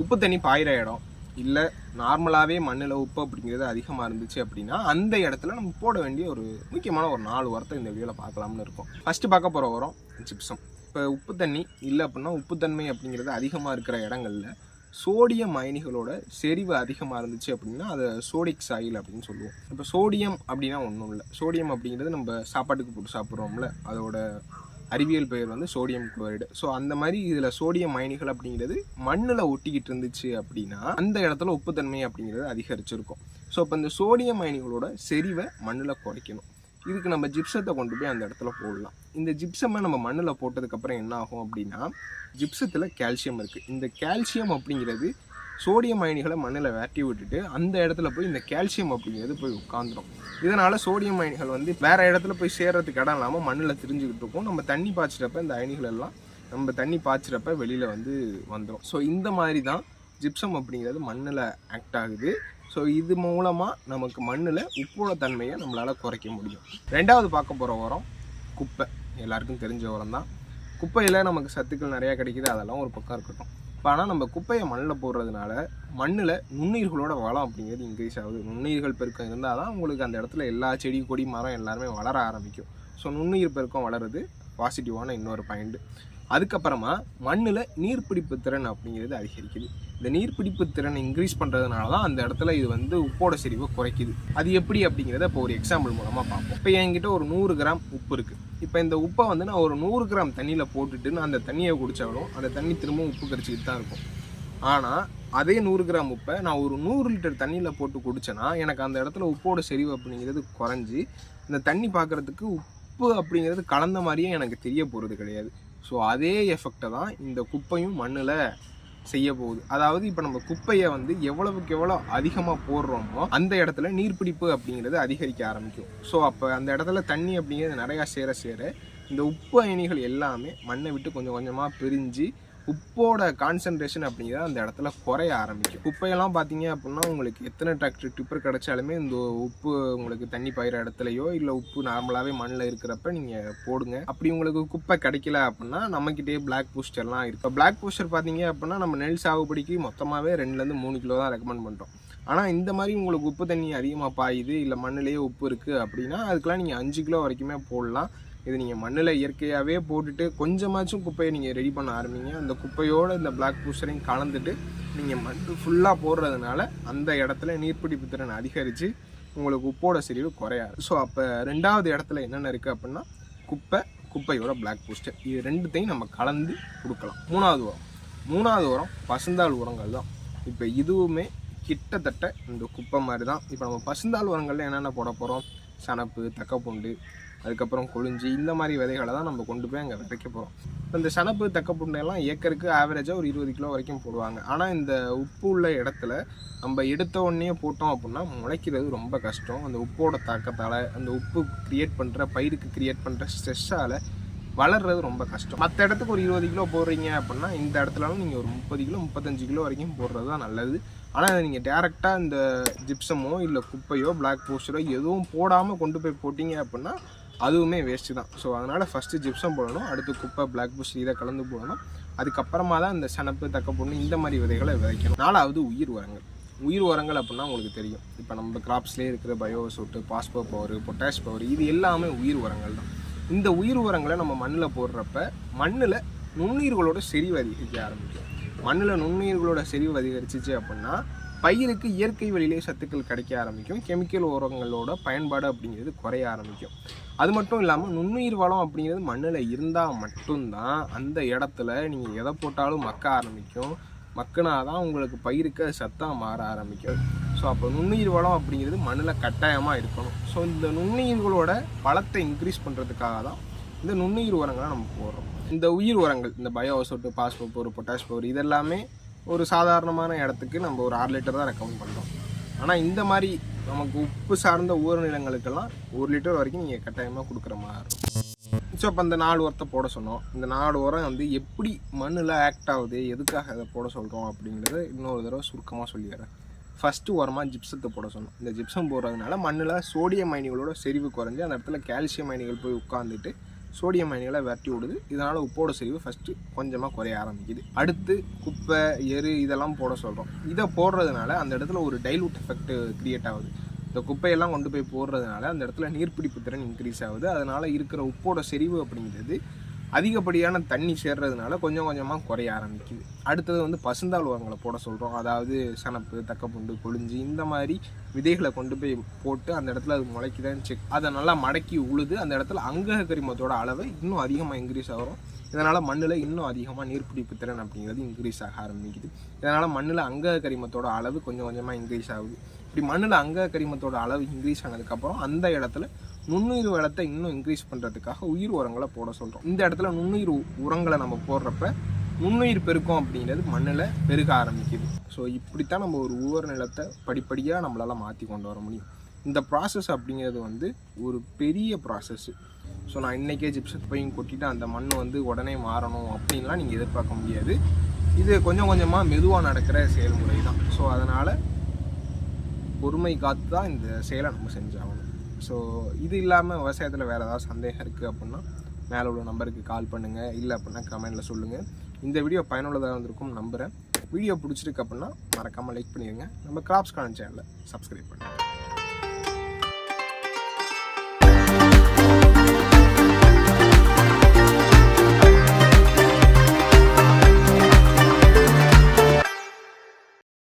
உப்பு தண்ணி பாயிற இடம். இல்லை நார்மலாகவே மண்ணில் உப்பு அப்படிங்கிறது அதிகமாக இருந்துச்சு அப்படின்னா அந்த இடத்துல நம்ம போட வேண்டிய ஒரு முக்கியமான ஒரு நாலு உரத்தை இந்த வீடியோவில் பார்க்கலாம்னு இருக்கும். ஃபஸ்ட்டு பார்க்க போகிற உரம் ஜிப்சம் இப்போ உப்பு தண்ணி இல்லை அப்படின்னா உப்புத்தன்மை அப்படிங்கிறது அதிகமாக இருக்கிற இடங்கள்ல சோடியம் அயனிகளோட செறிவு அதிகமாக இருந்துச்சு அப்படின்னா அதை சோடிக் சாயில் அப்படின்னு சொல்லுவோம். இப்போ சோடியம் அப்படின்னா ஒன்றும் இல்லை. சோடியம் அப்படிங்கிறது நம்ம சாப்பாட்டுக்கு போட்டு சாப்பிட்றோம்ல அதோட அறிவியல் பெயர் வந்து சோடியம் குளோரைடு. ஸோ அந்த மாதிரி இதில் சோடியம் அயனிகள் அப்படிங்கிறது மண்ணில் ஒட்டிக்கிட்டு இருந்துச்சு அப்படின்னா அந்த இடத்துல உப்புத்தன்மை அப்படிங்கிறது அதிகரிச்சிருக்கும். ஸோ இப்போ இந்த சோடியம் அயனிகளோட செறிவை மண்ணில் குறைக்கணும். இதுக்கு நம்ம ஜிப்சத்தை கொண்டு போய் அந்த இடத்துல போடலாம். இந்த ஜிப்சமை நம்ம மண்ணில் போட்டதுக்கப்புறம் என்ன ஆகும் அப்படின்னா ஜிப்சத்தில் கால்சியம் இருக்குது இந்த கால்சியம் அப்படிங்கிறது சோடியம் அயனிகளை மண்ணில் வேட்டி விட்டுட்டு அந்த இடத்துல போய் இந்த கால்சியம் அப்படிங்கிறது போய் உட்காந்துரும் இதனால் சோடியம் அயனிகள் வந்து வேறு இடத்துல போய் சேர்றதுக்கு இடம் இல்லாமல் மண்ணில் திரிஞ்சுக்கிட்டு இருக்கும். நம்ம தண்ணி பாய்ச்சிறப்ப இந்த அயனிகள் எல்லாம் நம்ம தண்ணி பாய்ச்சிறப்ப வெளியில் வந்து வந்துடும் ஸோ இந்த மாதிரி தான் ஜிப்சம் அப்படிங்கிறது மண்ணில் ஆக்ட் ஆகுது. ஸோ இது மூலமாக நமக்கு மண்ணில் உப்போட தன்மையை நம்மளால் குறைக்க முடியும். ரெண்டாவது பார்க்க போகிற உரம் குப்பை. எல்லாருக்கும் தெரிஞ்ச உரம் தான் குப்பையில் நமக்கு சத்துக்கள் நிறையா கிடைக்குது. அதெல்லாம் ஒரு பக்கம் இருக்கட்டும். இப்போ ஆனால் நம்ம குப்பையை மண்ணில் போடுறதுனால மண்ணில் நுண்ணுயிர்களோட வளம் அப்படிங்கிறது இன்க்ரீஸ் ஆகுது. நுண்ணுயிர்கள் பெருக்கம் இருந்தால் தான் உங்களுக்கு அந்த இடத்துல எல்லா செடி கொடி மரம் எல்லாருமே வளர ஆரம்பிக்கும். ஸோ நுண்ணுயிர் பெருக்கம் வளருது. பாசிட்டிவான இன்னொரு பாயிண்ட் அதுக்கப்புறமா மண்ணில் நீர்ப்பிடிப்பு திறன் அப்படிங்கிறது அதிகரிக்குது. இந்த நீர்ப்பிடிப்பு திறனை இன்க்ரீஸ் பண்ணுறதுனால தான் அந்த இடத்துல இது வந்து உப்போட செறிவை குறைக்குது. அது எப்படி அப்படிங்கிறத இப்போ ஒரு எக்ஸாம்பிள் மூலமாக பார்ப்போம். இப்போ என்கிட்ட ஒரு நூறு கிராம் உப்பு இருக்குது இப்போ இந்த உப்பை வந்து நான் ஒரு நூறு கிராம் தண்ணியில் போட்டுட்டு நான் அந்த தண்ணியை குடித்தாலும் அந்த தண்ணி திரும்பவும் உப்பு கரிச்சிக்கிட்டு தான் இருக்கும். ஆனால் அதே நூறு கிராம் உப்பை நான் ஒரு நூறு லிட்டர் தண்ணியில் போட்டு குடிச்சேன்னா எனக்கு அந்த இடத்துல உப்போட செறிவு அப்படிங்கிறது குறைஞ்சி இந்த தண்ணி பார்க்குறதுக்கு உப்பு அப்படிங்கிறது கலந்த மாதிரியே எனக்கு தெரிய போகிறது கிடையாது. ஸோ அதே எஃபெக்டை தான் இந்த குப்பையும் மண்ணில் செய்ய போகுது. அதாவது இப்போ நம்ம குப்பையை வந்து எவ்வளவுக்கு எவ்வளோ அதிகமாக போடுறோமோ அந்த இடத்துல நீர்பிடிப்பு அப்படிங்கிறது அதிகரிக்க ஆரம்பிக்கும். ஸோ அப்போ அந்த இடத்துல தண்ணி அப்படிங்கிறது நிறையா சேர சேர இந்த உப்பு அயனிகள் எல்லாமே மண்ணை விட்டு கொஞ்சம் கொஞ்சமாக பிரிஞ்சு உப்போட கான்சன்ட்ரேஷன் அப்படிங்கிறது அந்த இடத்துல குறைய ஆரம்பிக்கும். குப்பையெல்லாம் பார்த்தீங்க அப்படின்னா உங்களுக்கு எத்தனை டிராக்டர் டிப்பர் கிடைச்சாலுமே இந்த உப்பு உங்களுக்கு தண்ணி பயிர இடத்துலையோ இல்லை உப்பு நார்மலாகவே மண்ணில் இருக்கிறப்ப நீங்கள் போடுங்க. அப்படி உங்களுக்கு குப்பை கிடைக்கல அப்படின்னா நம்மக்கிட்டே பிளாக் பூஸ்டர்லாம் இருக்கு. இப்போ பிளாக் பூஸ்டர் பார்த்தீங்க அப்படின்னா நம்ம நெல் சாகுபடிக்கு மொத்தமாகவே ரெண்டுலேருந்து மூணு கிலோ தான் ரெக்கமெண்ட் பண்ணுறோம் ஆனால் இந்த மாதிரி உங்களுக்கு உப்பு தண்ணி அதிகமாக பாயுது இல்லை மண்ணிலேயே உப்பு இருக்குது அப்படின்னா அதுக்கெலாம் நீங்கள் அஞ்சு கிலோ வரைக்குமே போடலாம். இது நீங்கள் மண்ணில் இயற்கையாகவே போட்டுட்டு கொஞ்சமாச்சும் குப்பையை நீங்கள் ரெடி பண்ண ஆரம்பிங்க. அந்த குப்பையோடு இந்த பிளாக் பூஸ்டரையும் கலந்துட்டு நீங்கள் மண் ஃபுல்லாக போடுறதுனால அந்த இடத்துல நீர்ப்பிடிப்பு திறன் அதிகரித்து உங்களுக்கு உப்போட செறிவு குறையாது. ஸோ அப்போ ரெண்டாவது இடத்துல என்னென்ன இருக்குது அப்படின்னா குப்பை குப்பையோட பிளாக் பூஸ்டர் இது ரெண்டுத்தையும் நம்ம கலந்து கொடுக்கலாம். மூணாவது உரம். மூணாவது உரம் பசுந்தாள் உரங்கள் தான். இப்போ இதுவுமே கிட்டத்தட்ட இந்த குப்பை மாதிரி தான் இப்போ நம்ம பசுந்தாள் உரங்களில் என்னென்ன போட போகிறோம் சணப்பு தக்கப்பூண்டு அதுக்கப்புறம் கொழிஞ்சி இந்த மாதிரி விதைகளை தான் நம்ம கொண்டு போய் அங்கே விதைக்க போகிறோம் இந்த சணப்பு தக்கப்புண்டையெல்லாம் ஏக்கருக்கு ஆவரேஜாக ஒரு இருபது கிலோ வரைக்கும் போடுவாங்க. ஆனால் இந்த உப்பு உள்ள இடத்துல நம்ம எடுத்த உடனே போட்டோம் அப்படின்னா முளைக்கிறது ரொம்ப கஷ்டம். அந்த உப்போட தாக்கத்தால் அந்த உப்பு க்ரியேட் பண்ணுற பயிருக்கு க்ரியேட் பண்ணுற ஸ்ட்ரெஸ்ஸால் வளர்றது ரொம்ப கஷ்டம். மற்ற இடத்துக்கு ஒரு இருபது கிலோ போடுறீங்க அப்படின்னா இந்த இடத்துலலாம் நீங்கள் ஒரு முப்பது கிலோ முப்பத்தஞ்சு கிலோ வரைக்கும் போடுறது தான் நல்லது. ஆனால் நீங்கள் டேரெக்டாக இந்த ஜிப்சமோ இல்லை குப்பையோ பிளாக் போஸ்டரோ எதுவும் போடாமல் கொண்டு போய் போட்டிங்க அப்படின்னா அதுவுமே வேஸ்ட்டு தான். ஸோ அதனால் ஃபஸ்ட்டு ஜிப்சம் போடணும் அடுத்து குப்பை பிளாக் போஸ்டர் இதை கலந்து போடணும். அதுக்கப்புறமா தான் இந்த சனப்பு தக்கப்பொண்ணு இந்த மாதிரி விதைகளை விதைக்கணும். நாலாவது உயிர் உரங்கள். உயிர் உரங்கள் அப்படின்னா உங்களுக்கு தெரியும். இப்போ நம்ம கிராப்ஸ்லேயே இருக்கிற பயோ சொட்டு பாஸ்போ பவர் பொட்டாஷ் பவர் இது எல்லாமே உயிர் உரங்கள் தான். இந்த உயிர் உரங்களை நம்ம மண்ணில் போடுறப்ப மண்ணில் நுண்ணுயிர்களோட செறிவு அதிகரிக்க ஆரம்பிக்கும். மண்ணில் நுண்ணுயிர்களோட செறிவு அதிகரிச்சிச்சு அப்படின்னா பயிருக்கு இயற்கை வழியிலே சத்துக்கள் கிடைக்க ஆரம்பிக்கும். கெமிக்கல் உரங்களோட பயன்பாடு அப்படிங்கிறது குறைய ஆரம்பிக்கும். அது மட்டும் இல்லாமல் நுண்ணுயிர் வளம் அப்படிங்கிறது மண்ணில் இருந்தால் மட்டும்தான் அந்த இடத்துல நீங்கள் எதை போட்டாலும் மக்க ஆரம்பிக்கும். மக்குனா தான் உங்களுக்கு பயிருக்கு அது சத்தாக மாற ஆரம்பிக்கும். ஸோ அப்போ நுண்ணுயிர் வளம் அப்படிங்கிறது மண்ணில் கட்டாயமாக இருக்கணும். ஸோ இந்த நுண்ணுயிர்களோட பலத்தை இன்க்ரீஸ் பண்ணுறதுக்காக தான் இந்த நுண்ணுயிர் உரங்களை நம்ம போடுறோம். இந்த உயிர் உரங்கள் இந்த பயோசோட்டு பாஸ்போப் ஒரு பொட்டாஷ் பவர் இதெல்லாமே ஒரு சாதாரணமான இடத்துக்கு நம்ம ஒரு ஆறு லிட்டர் தான் ரெக்கமெண்ட் பண்ணுறோம் ஆனால் இந்த மாதிரி நமக்கு உப்பு சார்ந்த ஊர் நிலங்களுக்கெல்லாம் ஒரு லிட்டர் வரைக்கும் நீங்கள் கட்டாயமாக கொடுக்குற மாதிரி இருக்கும். அப்போ அந்த நாலு உரத்தை போட சொன்னோம். இந்த நாலு உரம் வந்து எப்படி மண்ணில் ஆக்ட் ஆகுது எதுக்காக அதை போட சொல்கிறோம் அப்படிங்கிறத இன்னொரு தடவை சுருக்கமாக சொல்லிடுறேன். ஃபஸ்ட்டு உரமாக ஜிப்சத்தை போட சொன்னோம். இந்த ஜிப்சம் போடுறதுனால மண்ணில் சோடியம் அயனிகளோட செறிவு குறைஞ்சி அந்த இடத்துல கால்சியம் அயனிகள் போய் உட்காந்துட்டு சோடியம் அயனிகளை விரட்டி விடுது. இதனால் உப்போட செறிவு ஃபஸ்ட்டு கொஞ்சமாக குறைய ஆரம்பிக்குது. அடுத்து குப்பை எரு இதெல்லாம் போட சொல்கிறோம் இதை போடுறதுனால அந்த இடத்துல ஒரு டைலூட் எஃபெக்ட் க்ரியேட் ஆகுது. இந்த குப்பையெல்லாம் கொண்டு போய் போடுறதுனால அந்த இடத்துல நீர்ப்பிடிப்பு திறன் இன்க்ரீஸ் ஆகுது. அதனால் இருக்கிற உப்போட செறிவு அப்படிங்கிறது அதிகப்படியான தண்ணி சேர்றதுனால கொஞ்சம் கொஞ்சமாக குறைய ஆரம்பிக்குது. அடுத்தது வந்து பசுந்தாள் உரங்களை போட சொல்கிறோம் அதாவது சனப்பு தக்கப்புண்டு கொழிஞ்சி இந்த மாதிரி விதைகளை கொண்டு போய் போட்டு அந்த இடத்துல அது முளைக்குதான்னு செக் அதை நல்லா மடக்கி உழுது அந்த இடத்துல அங்கக கரிமத்தோட அளவு இன்னும் அதிகமாக இன்க்ரீஸ் ஆகும். இதனால் மண்ணில் இன்னும் அதிகமாக நீர்ப்பிடிப்பு திறன் அப்படிங்கிறது இன்க்ரீஸ் ஆக ஆரம்பிக்குது. இதனால் மண்ணில் அங்கக கரிமத்தோட அளவு கொஞ்சம் கொஞ்சமாக இன்க்ரீஸ் ஆகுது. இப்படி மண்ணில் அங்க கரிமத்தோட அளவு இன்க்ரீஸ் ஆனதுக்கப்புறம் அந்த இடத்துல நுண்ணுயிர் வளத்தை இன்னும் இன்க்ரீஸ் பண்ணுறதுக்காக உயிர் உரங்களை போட சொல்கிறோம் இந்த இடத்துல நுண்ணுயிர் உரங்களை நம்ம போடுறப்ப நுண்ணுயிர் பெருக்கம் அப்படிங்கிறது மண்ணில் பெருக ஆரம்பிக்குது. ஸோ இப்படித்தான் நம்ம ஒரு உவர் நிலத்தை படிப்படியாக நம்மளால் மாற்றி கொண்டு வர முடியும். இந்த ப்ராசஸ் அப்படிங்கிறது வந்து ஒரு பெரிய ப்ராசஸ் ஸோ நான் இன்றைக்கே ஜிப்சத் பையும் கொட்டிட்டு அந்த மண் வந்து உடனே மாறணும் அப்படின்லாம் நீங்கள் எதிர்பார்க்க முடியாது. இது கொஞ்சம் கொஞ்சமாக மெதுவாக நடக்கிற செயல்முறை தான் ஸோ அதனால் பொறுமை காத்து தான் இந்த செயலை நம்ம செஞ்சாகணும். ஸோ இது இல்லாமல் விவசாயத்தில் வேறு ஏதாவது சந்தேகம் இருக்குது அப்படின்னா மேலே உள்ள நம்பருக்கு கால் பண்ணுங்கள் இல்லை அப்படின்னா கமெண்டில் சொல்லுங்கள் இந்த வீடியோ பயனுள்ளதாக இருந்திருக்கும் நம்புகிறேன் வீடியோ பிடிச்சிருக்கு அப்படின்னா மறக்காமல் லைக் பண்ணிடுங்க நம்ம கிராப்ஸ் கான் சேனலை சப்ஸ்கிரைப் பண்ணுங்கள்